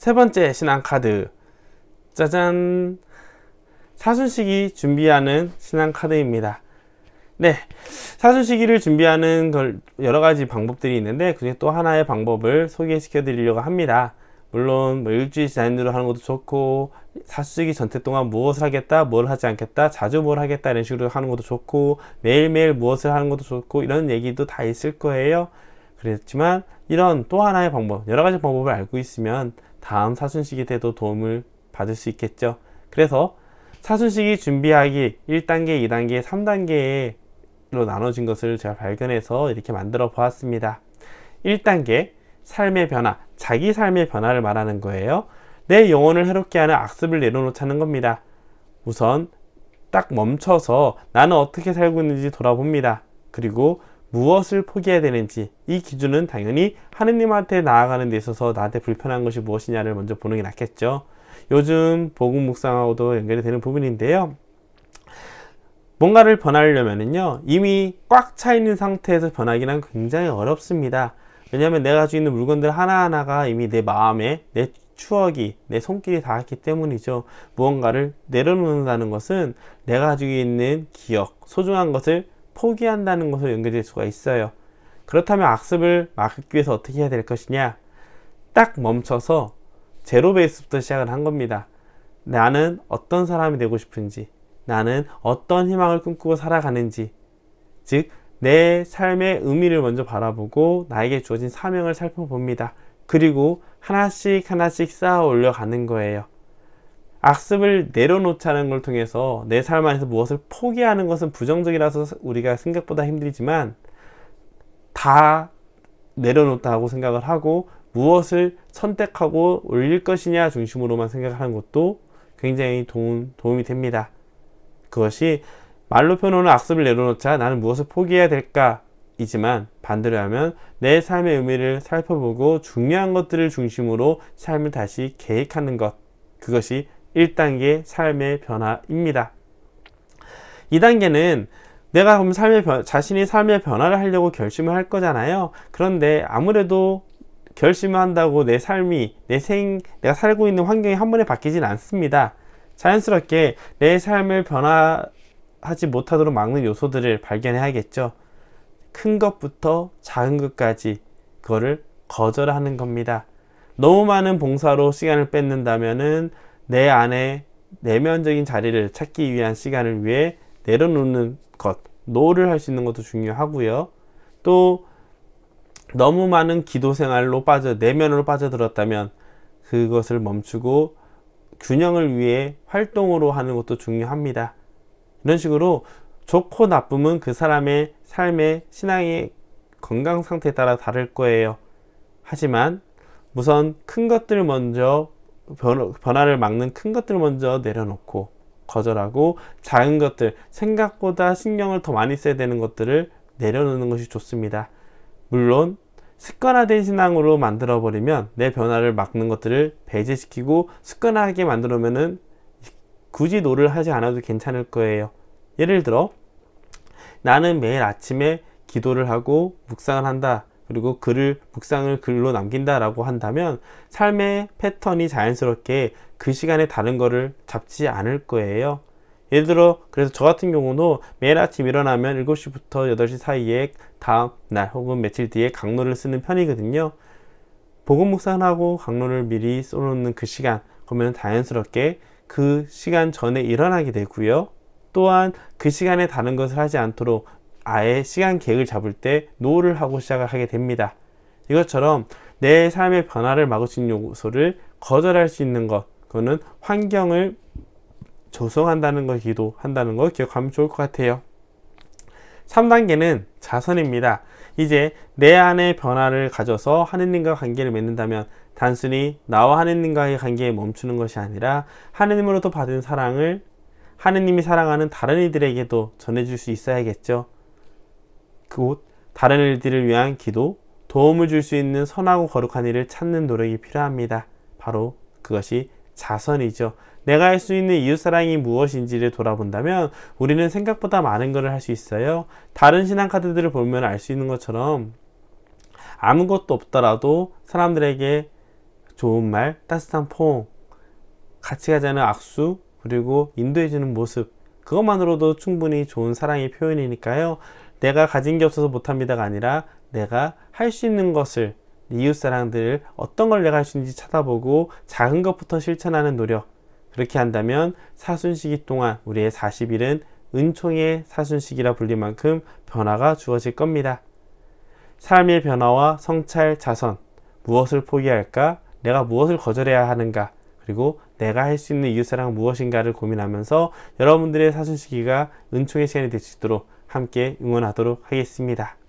세 번째 신앙 카드. 짜잔. 사순식이 준비하는 신앙 카드입니다. 네. 사순시기를 준비하는 걸 여러 가지 방법들이 있는데, 그중에 또 하나의 방법을 소개시켜 드리려고 합니다. 물론, 뭐 일주일 단위로 하는 것도 좋고, 사수기 전태 동안 무엇을 하겠다, 뭘 하지 않겠다, 자주 뭘 하겠다, 이런 식으로 하는 것도 좋고, 매일매일 무엇을 하는 것도 좋고, 이런 얘기도 다 있을 거예요. 그렇지만, 이런 또 하나의 방법, 여러 가지 방법을 알고 있으면, 다음 사순시기 때도 도움을 받을 수 있겠죠. 그래서, 사순시기 준비하기 1단계, 2단계, 3단계로 나눠진 것을 제가 발견해서 이렇게 만들어 보았습니다. 1단계, 삶의 변화, 자기 삶의 변화를 말하는 거예요. 내 영혼을 해롭게 하는 악습을 내려놓자는 겁니다. 우선 딱 멈춰서 나는 어떻게 살고 있는지 돌아봅니다. 그리고 무엇을 포기해야 되는지 이 기준은 당연히 하느님한테 나아가는 데 있어서 나한테 불편한 것이 무엇이냐를 먼저 보는 게 낫겠죠. 요즘 복음 묵상하고도 연결이 되는 부분인데요. 뭔가를 변하려면요 이미 꽉 차 있는 상태에서 변하기는 굉장히 어렵습니다. 왜냐하면 내가 가지고 있는 물건들 하나하나가 이미 내 마음에 내 추억이 내 손길이 닿았기 때문이죠. 무언가를 내려놓는다는 것은 내가 가지고 있는 기억, 소중한 것을 포기한다는 것으로 연결될 수가 있어요. 그렇다면 악습을 막기 위해서 어떻게 해야 될 것이냐? 딱 멈춰서 제로 베이스부터 시작을 한 겁니다. 나는 어떤 사람이 되고 싶은지, 나는 어떤 희망을 꿈꾸고 살아가는지, 즉, 내 삶의 의미를 먼저 바라보고 나에게 주어진 사명을 살펴봅니다. 그리고 하나씩 하나씩 쌓아 올려가는 거예요. 악습을 내려놓자는 걸 통해서 내 삶 안에서 무엇을 포기하는 것은 부정적이라서 우리가 생각보다 힘들지만 다 내려놓다고 생각을 하고 무엇을 선택하고 올릴 것이냐 중심으로만 생각하는 것도 굉장히 도움, 도움이 됩니다. 그것이 말로 표현하는 악습을 내려놓자 나는 무엇을 포기해야 될까? 이지만 반대로 하면 내 삶의 의미를 살펴보고 중요한 것들을 중심으로 삶을 다시 계획하는 것. 그것이 1단계 삶의 변화입니다. 2단계는 내가 그럼 삶의 변, 자신이 삶의 변화를 하려고 결심을 할 거잖아요. 그런데 아무래도 결심을 한다고 내 삶이, 내 생, 내가 살고 있는 환경이 한 번에 바뀌진 않습니다. 자연스럽게 내 삶을 변화하지 못하도록 막는 요소들을 발견해야겠죠. 큰 것부터 작은 것까지 그거를 거절하는 겁니다. 너무 많은 봉사로 시간을 뺏는다면은 내 안에 내면적인 자리를 찾기 위한 시간을 위해 내려놓는 것, 노를 할 수 있는 것도 중요하고요. 또 너무 많은 기도 생활로 빠져 내면으로 빠져들었다면 그것을 멈추고 균형을 위해 활동으로 하는 것도 중요합니다. 이런 식으로 좋고 나쁨은 그 사람의 삶의 신앙의 건강 상태에 따라 다를 거예요. 하지만 우선 큰 것들 먼저 변화를 막는 큰 것들 먼저 내려놓고 거절하고 작은 것들 생각보다 신경을 더 많이 써야 되는 것들을 내려놓는 것이 좋습니다. 물론 습관화된 신앙으로 만들어 버리면 내 변화를 막는 것들을 배제시키고 습관화하게 만들어면은 굳이 노를 하지 않아도 괜찮을 거예요. 예를 들어 나는 매일 아침에 기도를 하고 묵상을 한다. 그리고 글을 묵상을 글로 남긴다라고 한다면 삶의 패턴이 자연스럽게 그 시간에 다른 거를 잡지 않을 거예요. 예를 들어 그래서 저 같은 경우도 매일 아침 일어나면 7시부터 8시 사이에 다음 날 혹은 며칠 뒤에 강론을 쓰는 편이거든요. 복음 묵상하고 강론을 미리 써놓는 그 시간 그러면 자연스럽게 그 시간 전에 일어나게 되고요. 또한 그 시간에 다른 것을 하지 않도록 아예 시간 계획을 잡을 때 노를 하고 시작을 하게 됩니다. 이것처럼 내 삶의 변화를 막을 수 있는 요소를 거절할 수 있는 것, 그거는 환경을 조성한다는 걸 기도 한다는 걸 기억하면 좋을 것 같아요. 3단계는 자선입니다. 이제 내 안의 변화를 가져서 하느님과 관계를 맺는다면 단순히 나와 하느님과의 관계에 멈추는 것이 아니라 하느님으로부터 받은 사랑을 하느님이 사랑하는 다른 이들에게도 전해줄 수 있어야겠죠. 그곳 다른 일들을 위한 기도, 도움을 줄 수 있는 선하고 거룩한 일을 찾는 노력이 필요합니다. 바로 그것이 자선이죠. 내가 할 수 있는 이웃사랑이 무엇인지를 돌아본다면 우리는 생각보다 많은 것을 할 수 있어요. 다른 신앙카드들을 보면 알 수 있는 것처럼 아무것도 없더라도 사람들에게 좋은 말, 따뜻한 포옹, 같이 가자는 악수, 그리고 인도해주는 모습, 그것만으로도 충분히 좋은 사랑의 표현이니까요. 내가 가진 게 없어서 못합니다가 아니라 내가 할 수 있는 것을 이웃사랑들을 어떤 걸 내가 할 수 있는지 찾아보고 작은 것부터 실천하는 노력. 그렇게 한다면 사순시기 동안 우리의 40일은 은총의 사순시기라 불릴 만큼 변화가 주어질 겁니다. 삶의 변화와 성찰 자선. 무엇을 포기할까? 내가 무엇을 거절해야 하는가? 그리고 내가 할 수 있는 이웃사랑 무엇인가를 고민하면서 여러분들의 사순시기가 은총의 시간이 될 수 있도록 함께 응원하도록 하겠습니다.